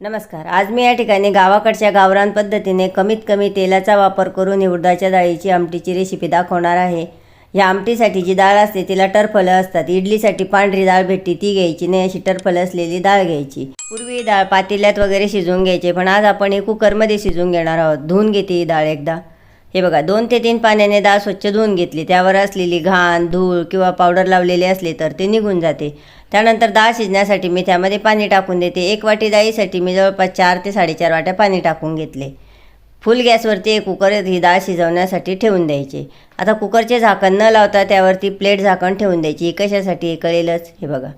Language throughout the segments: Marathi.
नमस्कार. आज मी या ठिकाणी गावाकडच्या गावरान पद्धतीने कमीत कमी तेलाचा वापर करून उडदाच्या डाळीची आमटीची रेसिपी दाखवणार आहे. या आमटीसाठी जी डाळ असते तिला टरफलं असतात. इडलीसाठी पांढरी डाळ भेटते ती घ्यायची नाही. अशी टरफलं असलेली डाळ घ्यायची. पूर्वी डाळ पातेल्यात वगैरे शिजवून घ्यायचे पण आज आपण हे कुकरमध्ये शिजवून घेणार आहोत. धुवून घेते ही डाळ एकदा. हे बघा दोन ते तीन पाण्याने डाळ स्वच्छ धुवून घेतली. त्यावर असलेली घाण धूळ किंवा पावडर लावलेली असली तर ते निघून जाते. त्यानंतर डाळ शिजण्यासाठी मी त्यामध्ये पाणी टाकून देते. एक वाटी डाळीसाठी मी जवळपास चार ते साडेचार वाट्या पाणी टाकून घेतले. फुल गॅसवरती एक कुकर ही डाळ शिजवण्यासाठी ठेवून द्यायची. आता कुकरचे झाकण न लावता त्यावरती प्लेट झाकण ठेवून द्यायची. कशासाठी हे कळेलच? हे बघा.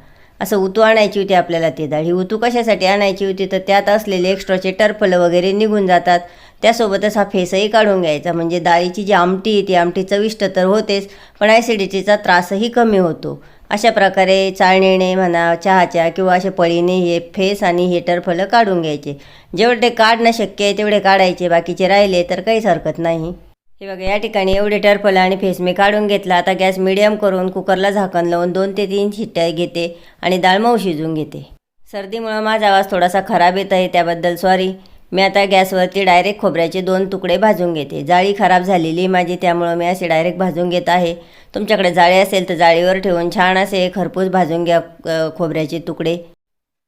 असं उतू आणायची होती आपल्याला ती डाळ. ही उतू कशासाठी आणायची होती? तर त्यात असलेले एक्स्ट्राचे टर्फलं वगैरे निघून जातात. त्यासोबतच हा फेसही काढून घ्यायचा. म्हणजे डाळीची जी आमटी आहे ती आमटी चविष्ट तर होतेच पण ॲसिडिटीचा त्रासही कमी होतो. अशा प्रकारे चाळणीने म्हणा चहाच्या किंवा असे पळीने हे फेस आणि हे टरफलं काढून घ्यायचे. जेवढे काढणं शक्य आहे तेवढे काढायचे. बाकीचे राहिले तर काहीच हरकत नाही. हे बघा या ठिकाणी एवढे टरफलं आणि फेस मी काढून घेतला. आता गॅस मिडियम करून कुकरला झाकण लावून दोन ते तीन शिट्ट्या घेते आणि डाळ मऊ शिजून घेते. सर्दीमुळं माझा आवाज थोडासा खराब येत आहे त्याबद्दल सॉरी मी आता गॅसवरती डायरेक्ट खोबऱ्याचे दोन तुकडे भाजून घेते. जाळी खराब झालेली माझी त्यामुळं मी असे डायरेक्ट भाजून घेत आहे. तुमच्याकडे जाळी असेल तर जाळीवर ठेवून छान असे खरपूस भाजून घ्या खोबऱ्याचे तुकडे.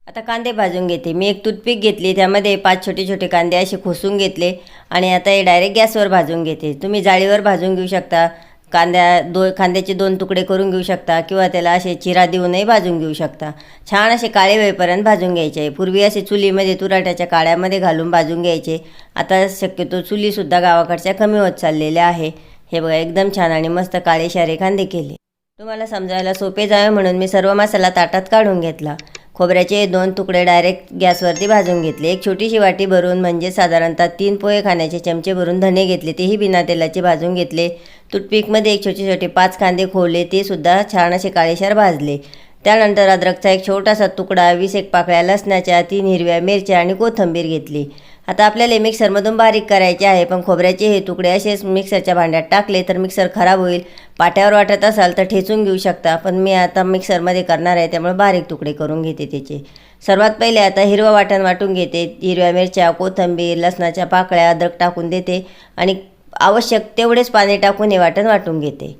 आता कांदे भाजून घेते. मी एक टूथपिक घेतली त्यामध्ये पाच छोटे छोटे कांदे असे खोसून घेतले आणि आता हे डायरेक्ट गॅसवर भाजून घेते. तुम्ही जाळीवर भाजून घेऊ शकता. कांद्या दो कांद्याचे दोन तुकडे करून घेऊ शकता किंवा त्याला असे चिरा देऊनही भाजून घेऊ शकता. छान असे काळे वेळपर्यंत भाजून घ्यायचे. आहे पूर्वी असे चुलीमध्ये तुराट्याच्या काळ्यामध्ये घालून भाजून घ्यायचे. आता शक्यतो चुलीसुद्धा गावाकडच्या कमी होत चाललेल्या आहे. हे बघा एकदम छान आणि मस्त काळे शारे कांदे केले. तुम्हाला समजायला सोपे जावे म्हणून मी सर्व मसाला ताटात काढून घेतला. खोबऱ्याचे दोन तुकडे डायरेक्ट गॅसवरती भाजून घेतले. एक छोटीशी वाटी भरून म्हणजे साधारणतः तीन पोहे खाण्याचे चमचे भरून धने घेतले. तेही बिना तेलाचे भाजून घेतले. तुटपीकमध्ये एक छोटे छोटे पाच कांदे खोवले. ते सुद्धा छान असे काळेशार भाजले. त्यानंतर अद्रकचा एक छोटासा तुकडा वीस एक पाकळ्या लसणाच्या तीन हिरव्या मिरच्या आणि कोथिंबीर घेतली. आता आपल्याला मिक्सरमधून बारीक करायचे आहे पण खोबऱ्याचे हे तुकडे असेच मिक्सरच्या भांड्यात टाकले तर मिक्सर खराब होईल. पाट्यावर वाटत असाल तर ठेचून घेऊ शकता पण मी आता मिक्सरमध्ये करणार आहे त्यामुळे बारीक तुकडे करून घेते त्याचे. सर्वात पहिले आता हिरवं वाटण वाटून घेते. हिरव्या मिरच्या कोथिंबीर लसणाच्या पाकळ्या अद्रक टाकून देते आणि आवश्यक तेवढेच पाणी टाकून हे वाटण वाटून घेते.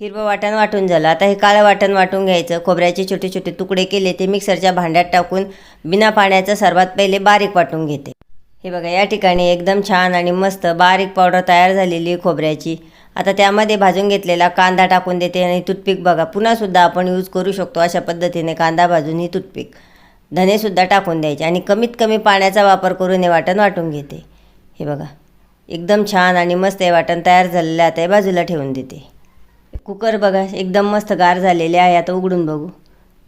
हिरवं वाटण वाटून झालं. आता हे काळं वाटण वाटून घ्यायचं. खोबऱ्याचे छोटे छोटे तुकडे केले ते मिक्सरच्या भांड्यात टाकून बिना पाण्याचं सर्वात पहिले बारीक वाटून घेते. हे बघा या ठिकाणी एकदम छान आणि मस्त बारीक पावडर तयार झालेली आहे खोबऱ्याची. आता त्यामध्ये भाजून घेतलेला कांदा टाकून देते आणि टूथपिक बघा पुन्हासुद्धा आपण यूज करू शकतो अशा पद्धतीने कांदा भाजून ही टूथपिक. धनेसुद्धा टाकून द्यायचे आणि कमीत कमी पाण्याचा वापर करून हे वाटण वाटून घेते. हे बघा एकदम छान आणि मस्त हे वाटण तयार झालेलं आहे. आता हे बाजूला ठेवून देते. कुकर बघा एकदम मस्त गार झालेले आहे आता उघडून बघू.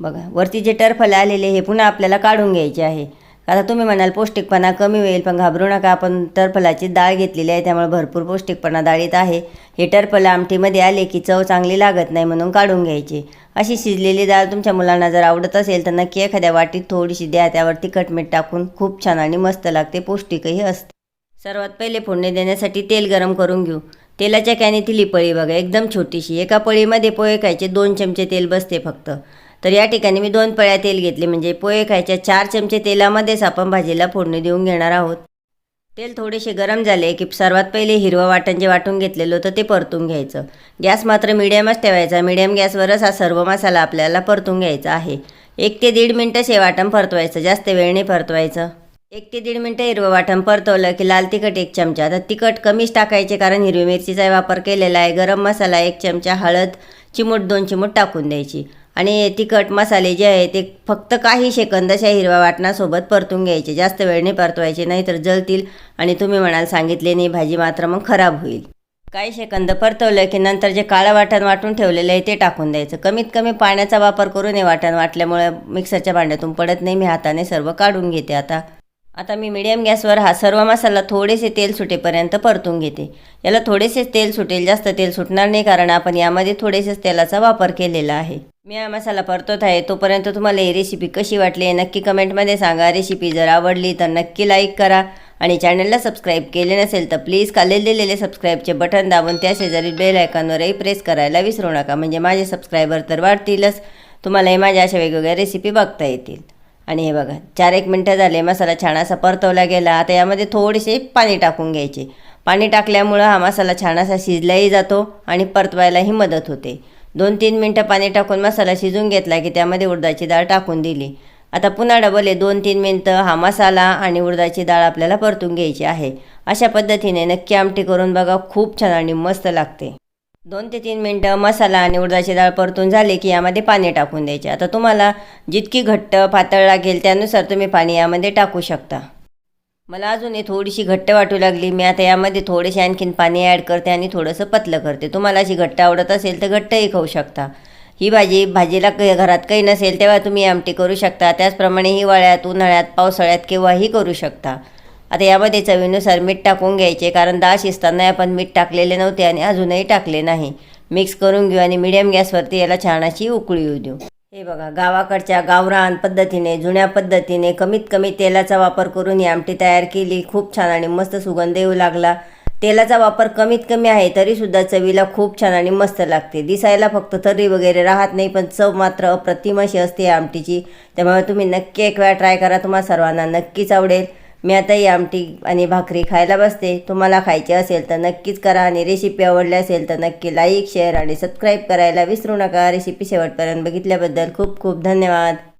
बघा वरती जे टर्फल आलेले हे पुन्हा आपल्याला काढून घ्यायचे आहे. आता तुम्ही म्हणाल पौष्टिकपणा कमी होईल पण घाबरू नका आपण टरफलाची डाळ घेतलेली आहे त्यामुळे भरपूर पौष्टिकपणा डाळीत आहे. हे टरफलं आमटीमध्ये आले की चव चांगली लागत नाही म्हणून काढून घ्यायची. अशी शिजलेली डाळ तुमच्या मुलांना जर आवडत असेल तर नक्की एखाद्या वाटीत थोडीशी द्या त्यावरती कटमीठ मीठ टाकून खूप छान आणि मस्त लागते पौष्टिकही असते. सर्वात पहिले फोडणी देण्यासाठी तेल गरम करून घेऊ. तेलाच्या कॅनीतली पळी बघा एकदम छोटीशी. एका पळीमध्ये पोहे खायचे दोन चमचे तेल बसते फक्त. तर या ठिकाणी मी दोन पळ्या तेल घेतले म्हणजे पोहे खायच्या चार चमचे तेलामध्येच आपण भाजीला फोडणी देऊन घेणार आहोत. तेल थोडेसे गरम झाले की सर्वात पहिले हिरवं वाटण जे वाटून घेतलेलं होतं ते परतून घ्यायचं. गॅस मात्र मिडियमच ठेवायचा. मिडियम गॅसवरच हा सर्व मसाला आपल्याला परतून घ्यायचा आहे. एक ते दीड मिनटं हे वाटण परतवायचं. जास्त वेळ नाही परतवायचं. एक ते दीड मिनटं हिरवं वाटण परतवलं की लाल तिखट एक चमचा. तर तिखट कमीच टाकायचे कारण हिरवी मिरचीचा वापर केलेला आहे. गरम मसाला एक चमचा हळद चिमूट दोन चिमूट टाकून द्यायची. आणि तिखट मसाले जे आहे ते फक्त काही सेकंद अशा हिरव्या वाटणासोबत परतून घ्यायचे. जास्त वेळ नाही परतवायचे नाही तर जळतील. आणि तुम्ही म्हणाल सांगितले नाही भाजी मात्र मग खराब होईल. काही सेकंद परतवलं की नंतर जे काळं वाटण वाटून ठेवलेलं आहे ते टाकून द्यायचं. कमीत कमी पाण्याचा वापर करून हे वाटण वाटल्यामुळे मिक्सरच्या भांड्यातून पडत नाही. मी हाताने सर्व काढून घेते आता. आता मी मिडियम गॅसवर हा सर्व मसाला थोडेसे तेल सुटेपर्यंत परतून घेते. याला थोडेसेच तेल सुटेल जास्त तेल सुटणार नाही कारण आपण यामध्ये थोडेसेच तेलाचा वापर केलेला आहे. मी हा मसाला परतत आहे तोपर्यंत तुम्हाला ही रेसिपी कशी वाटली नक्की कमेंटमध्ये सांगा. रेसिपी जर आवडली तर नक्की लाईक करा आणि चॅनलला सबस्क्राईब केले नसेल तर प्लीज खाली दिलेले सबस्क्राईबचे बटन दाबून त्या शेजारी बेल आयकॉनवरही प्रेस करायला विसरू नका. म्हणजे माझे सबस्क्रायबर तर वाढतीलच. तुम्हालाही माझ्या अशा वेगवेगळ्या रेसिपी बघता येतील. आणि हे बघा चार एक मिनटं झाले मसाला छान असा परतवला गेला. आता यामध्ये थोडेसे पाणी टाकून घ्यायचे. पाणी टाकल्यामुळं हा मसाला छान असा शिजलाही जातो आणि परतवायलाही मदत होते. दोन तीन मिनटं पाणी टाकून मसाला शिजून घेतला की त्यामध्ये उडदाची डाळ टाकून दिली. आता पुन्हा डबल आहे दोन तीन मिनटं हा मसाला आणि उडदाची डाळ आपल्याला परतून घ्यायची आहे. अशा पद्धतीने नक्की आमटी करून बघा खूप छान आणि मस्त लागते. दोन ते तीन मिनटं मसाला आणि उडदाची डाळ परतून झाले की यामध्ये पाणी टाकून द्यायचे. आता तुम्हाला जितकी घट्ट पातळ लागेल त्यानुसार तुम्ही पाणी यामध्ये टाकू शकता. मला अजून हे थोडीशी घट्ट वाटू लागली. मी आता यामध्ये थोडेसे आणखीन पाणी ॲड करते आणि थोडंसं पतलं करते. तुम्हाला अशी घट्ट आवडत असेल तर घट्टही खाऊ शकता. ही भाजी भाजीला काही घरात काही नसेल तेव्हा तुम्ही आमटी करू शकता. त्याचप्रमाणे हिवाळ्यात उन्हाळ्यात पावसाळ्यात केव्हाही करू शकता. आता यामध्ये चवीनुसार मीठ टाकून घ्यायचे कारण डाळ शिजताना आपण मीठ टाकलेले नव्हते आणि अजूनही टाकले नाही. मिक्स करून घेऊ आणि मिडियम गॅसवरती याला छान अशी उकळी येऊ देऊ. हे बघा गावाकडच्या गावरान पद्धतीने जुन्या पद्धतीने कमीत कमी तेलाचा वापर करून ही आमटी तयार केली. खूप छान आणि मस्त सुगंध येऊ लागला. तेलाचा वापर कमीत कमी आहे तरीसुद्धा चवीला खूप छान आणि मस्त लागते. दिसायला फक्त तर्री वगैरे राहत नाही पण चव मात्र अप्रतिम अशी असते आमटीची. त्यामुळे तुम्ही नक्की एक वेळा ट्राय करा तुम्हाला सर्वांना नक्कीच आवडेल. मी आता ही आमटी आणि भाकरी खायला बसते. तुम्हाला खायची असेल तर नक्कीच करा आणि रेसिपी आवडली असेल तर नक्की लाईक शेअर आणि सबस्क्राईब करायला विसरू नका. रेसिपी शेवटपर्यंत बघितल्याबद्दल खूप खूप धन्यवाद.